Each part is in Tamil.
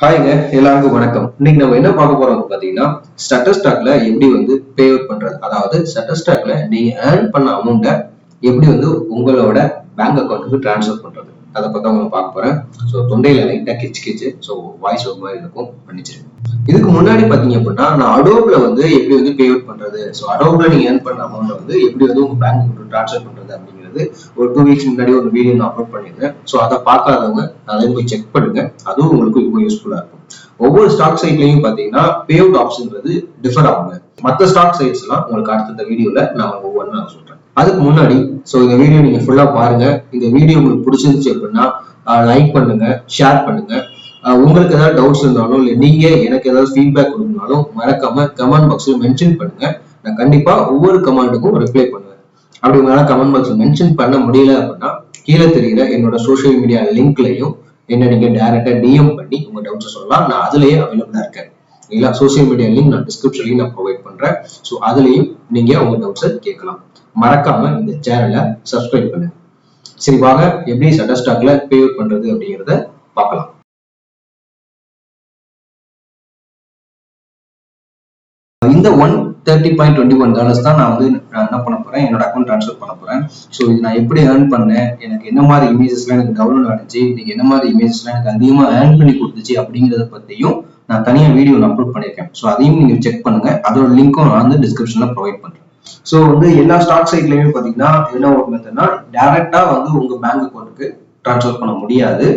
ஹாய்ங்க எல்லாருக்கும் வணக்கம். இன்னைக்கு நம்ம என்ன பார்க்க போறோம் பாத்தீங்கன்னா ஸ்டட்டர் ஸ்டாக்ல எப்படி வந்து பே அவுட் பண்றது? அதாவது ஸ்டட்டர் ஸ்டாக்ல நீங்க ஏர்ன் பண்ண அமௌண்ட்டை எப்படி வந்து உங்களோட பேங்க் அக்கௌண்ட்டுக்கு ட்ரான்ஸ்ஃபர் பண்றது? அதை பத்தி நம்ம பார்க்க போறேன். ஸோ தொண்டையில லைட்டா கிச்சு கிச்சு. ஸோ வாய்ஸ் ஒரு மாதிரி இருக்கும். பண்ணிச்சிருக்கேன் இதுக்கு முன்னாடி பாத்தீங்க அப்படின்னா நான் அடோப்ல வந்து எப்படி வந்து பே அவுட் பண்றது? ஸோ அடோப்ல நீங்க ஏர்ன் பண்ண அமௌண்ட்டை வந்து எப்படி வந்து உங்க பேங்க் அக்கௌண்ட் ட்ரான்ஸ்ஃபர் பண்றது அப்படிங்கிறது ஒரு டூ வீக்ஸ் முன்னாடி ஒரு வீடியோ நான் அப்லோட் பண்ணியிருந்தேன் ஸோ அதை பார்க்காதவங்க அதை போய் செக் பண்ணுங்க. அதுவும் உங்களுக்கு இப்போ யூஸ்ஃபுல்லா இருக்கும். ஒவ்வொரு ஸ்டாக் சைட்லையும் பாத்தீங்கன்னா பே அவுட் ஆப்ஷன்றது டிஃபர் ஆகுங்க. மற்ற ஸ்டாக் சைட்ஸ் எல்லாம் உங்களுக்கு அடுத்த வீடியோல நான் ஒவ்வொன்றா சொல்றேன். அதுக்கு முன்னாடி ஸோ இந்த வீடியோ நீங்க ஃபுல்லா பாருங்க. இந்த வீடியோ உங்களுக்கு பிடிச்சிருந்துச்சு அப்படின்னா லைக் பண்ணுங்க ஷேர் பண்ணுங்க. உங்களுக்கு ஏதாவது டவுட்ஸ் இருந்தாலும் இல்லை நீங்க எனக்கு ஏதாவது ஃபீட்பேக் கொடுக்கணும்னாலும் மறக்காம கமெண்ட் பாக்ஸ்ல மென்ஷன் பண்ணுங்க. நான் கண்டிப்பா ஒவ்வொரு கமெண்ட்டுக்கும் ரிப்ளை பண்ணுவேன். அப்படி உங்களால் கமெண்ட் பாக்ஸ்ல மென்ஷன் பண்ண முடியல அப்படின்னா கீழே தெரிகிற என்னோட சோஷியல் மீடியா லிங்க்லையும் என்ன நீங்க டைரக்டா டிஎம் பண்ணி உங்க டவுட்ஸ் சொல்லலாம். நான் அதுலயே அவைலபிளா இருக்கேன். இல்லைங்களா சோஷியல் மீடியா லிங்க் நான் டிஸ்கிரிப்ஷன்லையும் நான் ப்ரொவைட் பண்றேன். ஸோ அதுலயும் நீங்க உங்க டவுட்ஸை கேட்கலாம். மறக்காம இந்த சேனலை சப்ஸ்கிரைப் பண்ணுங்க. சரி வாங்க. எப்படி சட்டர் ஸ்டாக்ல பே பண்றது அப்படிங்கிறத பார்க்கலாம். இந்த one thirty point twenty one dollars தான் நான் வந்து நான் என்ன பண்ண போறேன்? என்னோட அக்கௌண்ட் ட்ரான்ஸ்ஃபர் பண்ண போறேன். ஸோ இது நான் எப்படி ஏர்ன் பண்ணேன்? எனக்கு என்ன மாதிரி இமேஜஸ்லாம் எனக்கு டவுன்லோட் ஆனிச்சு? இன்னைக்கு என்ன மாதிரி இமேஜஸ்லாம் எனக்கு அதிகமாக ஏர்ன் பண்ணி கொடுத்துச்சு? அப்படிங்கிறத பத்தியும் நான் தனியா வீடியோ அப்லோட் பண்ணியிருக்கேன். ஸோ அதையும் நீங்க செக் பண்ணுங்க. அதோட லிங்க்கும் நான் வந்து டிஸ்கிரிப்ஷன்ல ப்ரொவைட் பண்றேன். ஸோ வந்து எல்லா ஸ்டாக் சைட்லயுமே பாத்தீங்கன்னா என்ன ஒரு மெத்தட்னா டேரெக்டாக வந்து உங்க பேங்க் அக்கௌண்ட்டுக்கு ட்ரான்ஸ்ஃபர் பண்ண முடியாது.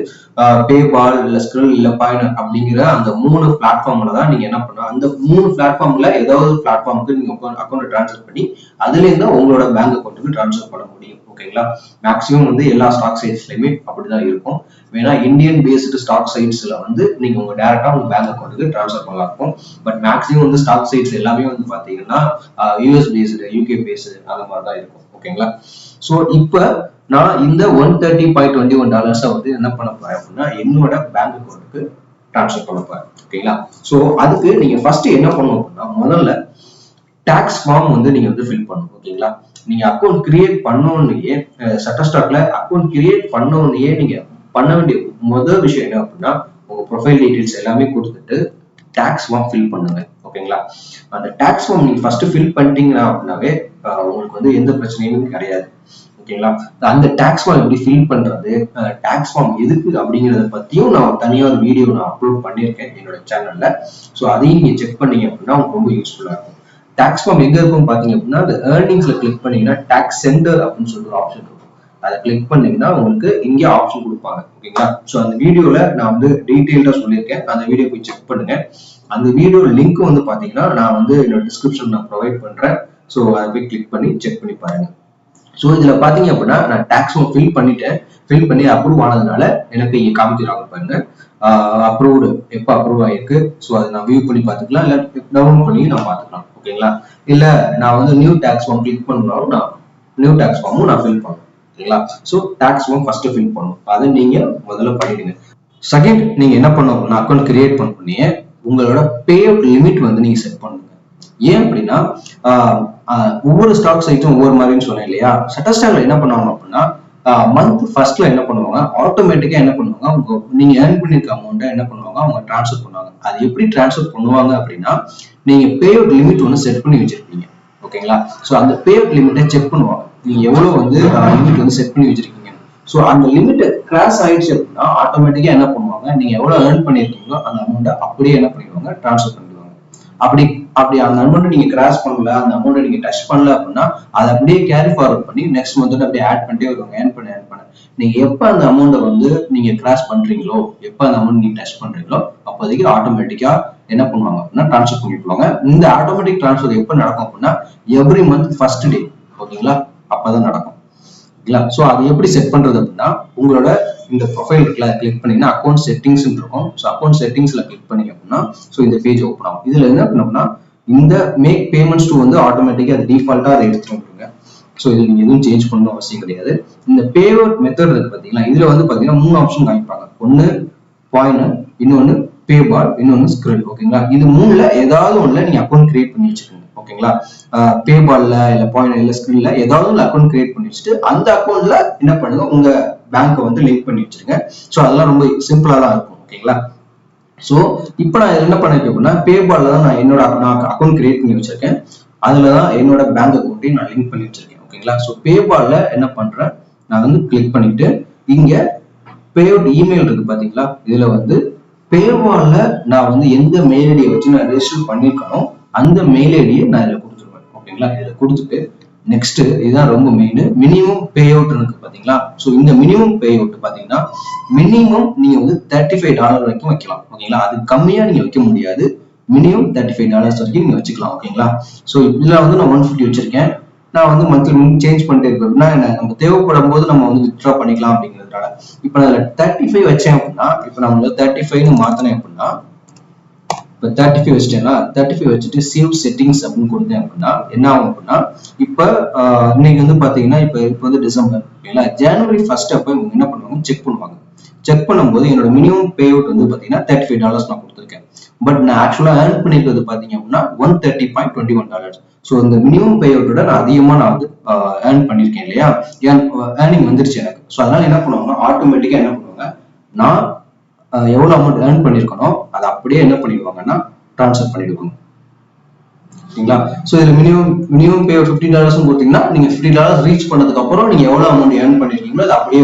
பேபால் இல்ல ஸ்கிரில் இல்ல பாயின் அப்படிங்கிற அந்த மூணு பிளாட்ஃபார்ம்ல தான் நீங்க என்ன பண்ணலாம். அந்த மூணு பிளாட்ஃபார்ம்ல ஏதாவது பிளாட்ஃபார்முக்கு நீங்க அக்கௌண்ட் ட்ரான்ஸ்ஃபர் பண்ணி அதுல இருந்தா உங்களோட பேங்க் அக்கௌண்ட்டுக்கு ட்ரான்ஸ்ஃபர் பண்ண முடியும். ஓகேங்களா மேக்ஸிமம் வந்து எல்லா ஸ்டாக் சைட்ஸ்லயுமே அப்படிதான் இருக்கும். வேணா இந்தியன் பேஸ்டு ஸ்டாக் சைட்ஸ்ல வந்து நீங்க உங்க டேரக்டா உங்க பேங்க் அக்கௌண்ட்டுக்கு ட்ரான்ஸ்ஃபர் பண்ணலாம். இருக்கும் பட் மேக்ஸிமம் வந்து ஸ்டாக் சைட்ஸ் எல்லாமே வந்து பாத்தீங்கன்னா யூஎஸ் பேஸ்டு யூகே பேஸ்டு அந்த மாதிரி தான் இருக்கும் ஓகேங்களா ஸோ இப்போ நான் இந்த one thirty point twenty one டாலர்ஸை வந்து என்ன பண்ண போறேன் அப்படின்னா என்னோட பேங்க் அக்கௌண்ட்டுக்கு ட்ரான்ஸ்ஃபர் பண்ண போறேன். ஓகேங்களா? ஸோ அதுக்கு நீங்க ஃபர்ஸ்ட் என்ன பண்ணணும் அப்படின்னா முதல்ல டாக்ஸ் ஃபார்ம் வந்து நீங்க வந்து ஃபில் பண்ணணும். ஓகேங்களா? நீங்க அக்கௌண்ட் கிரியேட் பண்ணோன்னே சட்ட ஸ்டாக்ல அக்கௌண்ட் கிரியேட் பண்ணோன்னே நீங்க பண்ண வேண்டிய முதல் விஷயம் என்ன அப்படின்னா உங்க ப்ரொஃபைல் டீடைல்ஸ் எல்லாமே கொடுத்துட்டு டாக்ஸ் ஃபார்ம் ஃபில் பண்ணுங்க. ஓகேங்களா? அந்த டாக்ஸ் ஃபார்ம் நீங்க ஃபர்ஸ்ட் ஃபில் பண்ணிட்டீங்க அப்படின்னாவே உங்களுக்கு வந்து எந்த பிரச்சனையும் கிடையாது. ஓகேங்களா? அந்த டேக்ஸ் ஃபார்ம் எப்படி ஃபில் பண்றது டேக்ஸ் ஃபார்ம் எதுக்கு அப்படிங்கறத பத்தியும் நான் தனியா ஒரு வீடியோ நான் அப்லோட் பண்ணியிருக்கேன் என்னோட சேனல்ல ஸோ அதையும் நீங்க செக் பண்ணீங்க அப்படின்னா உங்களுக்கு ரொம்ப யூஸ்ஃபுல்லா இருக்கும். டேக்ஸ் ஃபார்ம் எங்க இருக்கும் பாத்தீங்க அப்படின்னா அந்த ஏர்னிங்ஸ்ல கிளிக் பண்ணீங்கன்னா டேக்ஸ் சென்டர் அப்படின்னு சொல்லி ஒரு ஆப்ஷன் இருக்கும். அதை கிளிக் பண்ணீங்கன்னா உங்களுக்கு இங்கே ஆப்ஷன் கொடுப்பாங்க ஓகேங்களா? ஸோ அந்த வீடியோல நான் வந்து டீட்டெயில்டா சொல்லியிருக்கேன். அந்த வீடியோ போய் செக் பண்ணுங்க. அந்த வீடியோ லிங்க் வந்து பாத்தீங்கன்னா நான் வந்து என்னோட டிஸ்கிரிப்ஷன் நான் ப்ரொவைட் பண்றேன். ஸோ அதை போய் கிளிக் பண்ணி செக் பண்ணி பாருங்க. ஸோ இதுல பாத்தீங்க அப்படின்னா நான் டாக்ஸ் ஃபில் பண்ணிட்டேன். ஃபில் பண்ணி அப்ரூவ் ஆனதுனால எனக்கு இங்க காமிச்சிடுறாங்க பாருங்க. அப்ரூவ்டு எப்போ அப்ரூவ் ஆயிருக்கு? ஸோ அதை நான் வியூ பண்ணி பார்த்துக்கலாம். இல்லை டவுன்லோட் பண்ணி நான் பார்த்துக்கலாம். ஓகேங்களா இல்ல நான் வந்து நியூ டாக்ஸ் ஃபார்ம் கிளிக் பண்ணாலும் நான் நியூ டாக்ஸ் ஃபார்மும் நான் ஃபில் பண்ணணும். ஓகேங்களா so tax form first fill பண்ணணும். அதை நீங்க முதல்ல பண்ணிடுங்க. செகண்ட் நீங்க என்ன பண்ணணும் நான் அக்கௌண்ட் கிரியேட் பண்ணி உங்களோட பே அவுட் லிமிட் வந்து நீங்க செட் பண்ணுங்க. ஏன் அப்படின்னா ஒவ்வொரு ஸ்டாக் சைட்டும் ஒவ்வொரு மாதிரின்னு சொன்னேன் இல்லையா? சட்டஸ்டாக்ல என்ன பண்ணுவாங்க அப்படின்னா மந்த் ஃபர்ஸ்ட்ல என்ன பண்ணுவாங்க? ஆட்டோமேட்டிக்கா என்ன பண்ணுவாங்க? உங்க நீங்க ஏர்ன் பண்ணிருக்க அமௌண்ட்டை என்ன பண்ணுவாங்க? அவங்க டிரான்ஸ்ஃபர் பண்ணுவாங்க. அது எப்படி டிரான்ஸ்ஃபர் பண்ணுவாங்க அப்படின்னா நீங்க பே அவுட் லிமிட் ஒன்று செட் பண்ணி வச்சிருப்பீங்க. ஓகேங்களா? ஸோ அந்த பே அவுட் லிமிட்டை செக் பண்ணுவாங்க. நீங்க எவ்வளவு வந்து லிமிட் வந்து செட் பண்ணி வச்சிருக்கீங்க ஸோ அந்த லிமிட் கிராஸ் ஆயிடுச்சு அப்படின்னா ஆட்டோமேட்டிக்கா என்ன பண்ணுவாங்க? நீங்க எவ்வளவு ஏர்ன் பண்ணிருக்கீங்களோ அந்த அமௌண்ட்டை அப்படியே என்ன பண்ணிடுவாங்க? ட்ரான்ஸ்ஃபர் பண்ணுவாங்க அப்படி அப்படி அந்த அமௌண்ட் நீங்க கிராஸ் பண்ணல அந்த அமௌண்ட் நீங்க டச் பண்ணல அப்படின்னா அதை அப்படியே கேரி ஃபார்வர்ட் பண்ணி நெக்ஸ்ட் மந்த் அப்படியே ஆட் பண்ணிட்டே வருவாங்க ஏன் பண்ண ஏன் பண்ண. நீங்க எப்ப அந்த அமௌண்ட்டை வந்து நீங்க கிராஸ் பண்றீங்களோ எப்ப அந்த அமௌண்ட் நீங்க டச் பண்றீங்களோ அப்போதைக்கு ஆட்டோமேட்டிக்கா என்ன பண்ணுவாங்க அப்படின்னா ட்ரான்ஸ்ஃபர் பண்ணிட்டுவாங்க இந்த ஆட்டோமேட்டிக் ட்ரான்ஸ்ஃபர் எப்போ நடக்கும் அப்படின்னா எவ்ரி மந்த் ஃபர்ஸ்ட் டே ஓகேங்களா அப்பதான் நடக்கும். ஓகேங்களா ஸோ அது எப்படி செட் பண்றது அப்படின்னா உங்களோட இந்த ப்ரொஃபைல் இருக்குல்ல கிளிக் பண்ணீங்கன்னா அக்கௌண்ட் செட்டிங்ஸ் இருக்கும் ஸோ அக்கௌண்ட் செட்டிங்ஸ்ல கிளிக் பண்ணீங்க அப்படின்னா ஸோ இந்த பேஜ் ஓப்பன் ஆகும். இதுல என்ன பண்ணோம்னா இந்த மேக் பேமெண்ட்ஸ் டூ வந்து ஆட்டோமேட்டிக்கா அது டிஃபால்ட்டா அதை எடுத்துட்டு வந்துருங்க. ஸோ இதுல நீங்க எதுவும் சேஞ்ச் பண்ணணும் அவசியம் கிடையாது. இந்த பேமெண்ட் மெத்தட் இருக்கு பாத்தீங்களா இதுல வந்து பாத்தீங்கன்னா மூணு ஆப்ஷன் காமிப்பாங்க. ஒன்னு பாயிண்ட் இன்னொன்னு பேபால் இன்னொன்னு ஸ்கிரில் ஓகேங்களா இது மூணுல ஏதாவது ஒண்ணுல நீங்க அக்கௌண்ட் கிரியேட் பண்ணி வச்சுக்கோங்க ஓகேங்களா பேபால்ல இல்ல பாயிண்ட் இல்ல ஸ்கிரில்ல ஏதாவது ஒன்று அக்கௌண்ட் கிரியேட் பண்ணி வச்சுட்டு அந்த அக்கௌண்ட்ல என்ன பண்ணுங்க உங்க பேங்க்கை வந்து லிங்க் பண்ணி வச்சிருங்க. ஸோ அதெல்லாம் ரொம்ப சிம்பிளாக தான் இருக்கும் ஓகேங்களா ஸோ இப்போ நான் என்ன பண்ணிருக்கேன் அப்படின்னா பேபாலில் தான் நான் என்னோட நான் அக்கௌண்ட் கிரியேட் பண்ணி வச்சிருக்கேன். அதில் தான் என்னோட பேங்க் அக்கௌண்ட்டையும் நான் லிங்க் பண்ணி வச்சிருக்கேன் ஓகேங்களா ஸோ பேபாலில் என்ன பண்ணுறேன் நான் வந்து கிளிக் பண்ணிட்டு இங்கே பேஅவுட் இமெயில் இருக்கு பார்த்தீங்களா இதில் வந்து பேபாலில் நான் வந்து எந்த மெயில் ஐடியை வச்சு நான் ரெஜிஸ்டர் பண்ணிருக்கனோ அந்த மெயில் ஐடியை நான் இதில் கொடுத்துருவேன் ஓகேங்களா இதில் கொடுத்துட்டு நெக்ஸ்ட் இதுதான் ரொம்ப மெயின் மினிமம் பே அவுட் இருக்கு பாத்தீங்களா? ஸோ இந்த மினிமம் பே அவுட் பாத்தீங்கன்னா மினிமம் நீங்க வந்து தேர்ட்டி ஃபைவ் டாலர் வரைக்கும் வைக்கலாம். ஓகேங்களா அது கம்மியா நீங்க வைக்க முடியாது. மினிமம் தேர்ட்டி ஃபைவ் டாலர்ஸ் வரைக்கும் நீங்க வச்சுக்கலாம். ஓகேங்களா ஸோ இதுல வந்து நான் ஒன் ஃபிஃப்டி வச்சிருக்கேன். நான் வந்து மந்த்லி சேஞ்ச் பண்ணிட்டே இருக்கேன். அப்படின்னா என்ன, நம்ம தேவைப்படும் போது நம்ம வந்து வித்ட்ரா பண்ணிக்கலாம் அப்படிங்கிறதுனால. இப்போ நான் தேர்ட்டி ஃபைவ் வச்சேன் அப்படின்னா இப்போ நம்ம வந்து தேர்ட்டி ஃபைவ்னு மாத்தினேன் அப்படின்னா இப்போ தேர்ட்டி ஃபைவ் வச்சிட்டேன்னா தேர்ட்டி ஃபைவ் வச்சுட்டு சேவ் செட்டிங்ஸ் அப்படின்னு கொடுத்தேன் அப்படின்னா என்ன ஆகும் அப்படின்னா இப்போ இன்னைக்கு வந்து பார்த்தீங்கன்னா இப்போ இப்போ வந்து டிசம்பர் ஓகேங்களா ஜனவரி ஃபர்ஸ்ட் அப்போ இவங்க என்ன பண்ணுவாங்க? செக் பண்ணுவாங்க. செக் பண்ணும்போது என்னோட மினிமம் பே அவுட் வந்து பார்த்தீங்கன்னா தேர்ட்டி ஃபைவ் டாலர்ஸ் நான் கொடுத்துருக்கேன். பட் நான் ஆக்சுவலாக ஏர்ன் பண்ணிருக்கிறது பார்த்தீங்க அப்படின்னா one thirty point twenty one dollars so இந்த மினிமம் பே அவுட்டோட நான் அதிகமாக நான் வந்து ஏர்ன் பண்ணியிருக்கேன் இல்லையா? ஏர்னிங் வந்துருச்சு எனக்கு. ஸோ அதனால என்ன பண்ணுவாங்கன்னா ஆட்டோமேட்டிக்காக என்ன பண்ணுவாங்க? நான் எவ்வளோ எவ்வளவு அமௌண்ட் ஏர்ன் பண்ணியிருக்கணும் அதை அப்படியே என்ன பண்ணிடுவாங்கன்னா ட்ரான்ஸ்ஃபர் பண்ணிடுவாங்க. ஓகேங்களா ஸோ இதில் மினிமம் மினிமம் பே ஃபிஃப்டி டாலர்ஸும் கொடுத்தீங்கன்னா நீங்கள் ஃபிஃப்டி டாலர்ஸ் ரீச் பண்ணதுக்கு அப்புறம் எவ்வளோ அமௌண்ட் ஏர்ன் பண்ணிருக்கீங்களோ அதை அப்படியே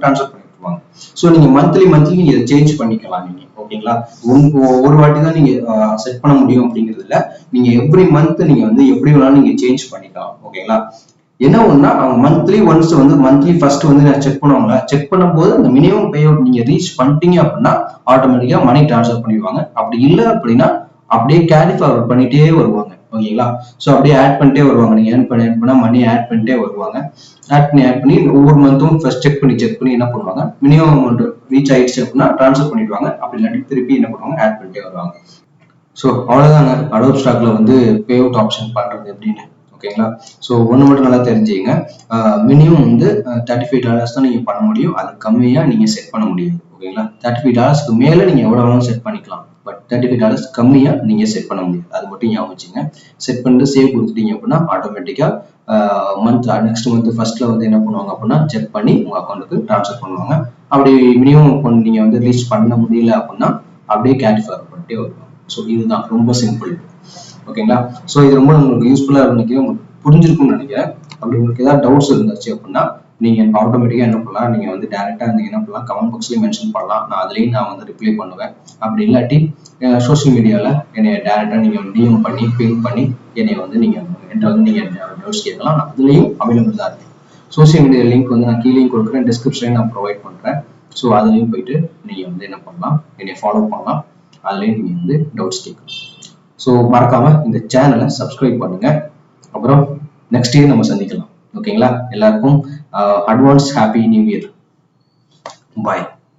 ட்ரான்ஸ்ஃபர் பண்ணிடுவாங்க ஸோ நீங்கள் மந்த்லி மந்த்லி நீங்கள் இதை சேஞ்ச் பண்ணிக்கலாம் நீங்கள் ஓகேங்களா? ஒன்- ஒரு வாட்டி தான் நீங்கள் செட் பண்ண முடியும் அப்படிங்கிறது இல்லை நீங்க எவ்ரி மந்த் நீங்கள் வந்து எப்படி வேணாலும் நீங்கள் சேஞ்ச் பண்ணிக்கலாம். ஓகேங்களா? என்ன ஒண்ணா அவங்க மந்த்லி ஒன்ஸ் வந்து மந்த்லி ஃபர்ஸ்ட் வந்து நான் செக் பண்ணுவாங்க செக் பண்ணும்போது அந்த மினிமம் பே அவுட் நீங்க ரீச் பண்ணிட்டீங்க அப்படின்னா ஆட்டோமேட்டிக்கா மணி ட்ரான்ஸ்ஃபர் பண்ணிடுவாங்க. அப்படி இல்லை அப்படின்னா அப்படியே கேரி ஃபார்வர்ட் பண்ணிட்டே வருவாங்க. ஓகேங்களா? ஸோ அப்படியே ஆட் பண்ணிட்டே வருவாங்க. நீங்க ஏர்ன் பண்ணி ஏர்ன் பண்ணா மணி ஆட் பண்ணிட்டே வருவாங்க. ஆட் பண்ணி ஆட் பண்ணி ஒவ்வொரு மந்த்தும் ஃபர்ஸ்ட் செக் பண்ணி செக் பண்ணி என்ன பண்ணுவாங்க? மினிமம் அமௌண்ட் ரீச் ஆயிடுச்சு அப்படின்னா ட்ரான்ஸ்ஃபர் பண்ணிடுவாங்க. அப்படி இல்லாட்டி திருப்பி என்ன பண்ணுவாங்க? ஆட் பண்ணிட்டே வருவாங்க. ஸோ அவ்வளோதாங்க அடோப் ஸ்டாக்ல வந்து பே அவுட் ஆப்ஷன் பண்றது எப்படின்னு ஓகேங்களா ஸோ ஒன்று மட்டும் நல்லா தெரிஞ்சுங்க மினிமம் வந்து தேர்ட்டி ஃபைவ் டாலர்ஸ் தான் நீங்கள் பண்ண முடியும். அது கம்மியாக நீங்கள் செட் பண்ண முடியாது. ஓகேங்களா தேர்ட்டி ஃபைவ் டாலர்ஸ்க்கு மேலே நீங்கள் எவ்வளோ வேணாலும் செட் பண்ணிக்கலாம். பட் தேர்ட்டி ஃபைவ் டாலர்ஸ் கம்மியாக நீங்கள் செட் பண்ண முடியாது. அது மட்டும் ஞாபகம் வச்சுங்க. செட் பண்ணிட்டு சேவ் கொடுத்துட்டீங்க அப்படின்னா ஆட்டோமேட்டிக்காக மந்த் நெக்ஸ்ட் மந்த் ஃபர்ஸ்ட்ல வந்து என்ன பண்ணுவாங்க அப்படின்னா செக் பண்ணி உங்கள் அக்கௌண்ட்டுக்கு ட்ரான்ஸ்ஃபர் பண்ணுவாங்க. அப்படி மினிமம் அக்கௌண்ட் நீங்கள் வந்து ரீச் பண்ண முடியல அப்படின்னா அப்படியே கேரி ஃபார்வர்ட் பண்ணிட்டே வருவாங்க. ஸோ இதுதான். ரொம்ப சிம்பிள் ஓகேங்களா ஸோ இது ரொம்ப உங்களுக்கு யூஸ்ஃபுல்லாக இருந்துச்சு உங்களுக்கு புரிஞ்சிருக்கும்னு நினைக்கிறேன். அப்படி உங்களுக்கு ஏதாவது டவுட்ஸ் இருந்துச்சு அப்படின்னா நீங்கள் ஆட்டோமேட்டிக்காக என்ன பண்ணலாம்? நீங்கள் வந்து டேரெக்டாக இருந்தீங்க என்ன பண்ணலாம்? கமெண்ட் பாக்ஸ்லேயும் மென்ஷன் பண்ணலாம். நான் அதுலேயும் நான் வந்து ரிப்ளை பண்ணுவேன். அப்படி இல்லாட்டி சோஷியல் மீடியாவில் என்னை டேரெக்டாக நீங்கள் டிஎம் பண்ணி பிங் பண்ணி என்னை வந்து நீங்கள் என்கிட்ட வந்து நீங்கள் டவுட்ஸ் கேட்கலாம். நான் அதுலேயும் அவைலபிள் தான் இருக்கேன். சோஷியல் மீடியா லிங்க் வந்து நான் கீழேயும் கொடுக்குறேன். டிஸ்கிரிப்ஷன்லையும் நான் ப்ரொவைட் பண்ணுறேன் ஸோ அதுலேயும் போயிட்டு நீங்கள் வந்து என்ன பண்ணலாம்? என்னை ஃபாலோ பண்ணலாம். அதுலேயும் நீங்கள் வந்து டவுட்ஸ் கேட்கலாம். ஸோ மறக்காம இந்த சேனலை சப்ஸ்கிரைப் பண்ணுங்க. அப்புறம் நெக்ஸ்ட் இயர் நம்ம சந்திக்கலாம். ஓகேங்களா எல்லாருக்கும் advance happy new year bye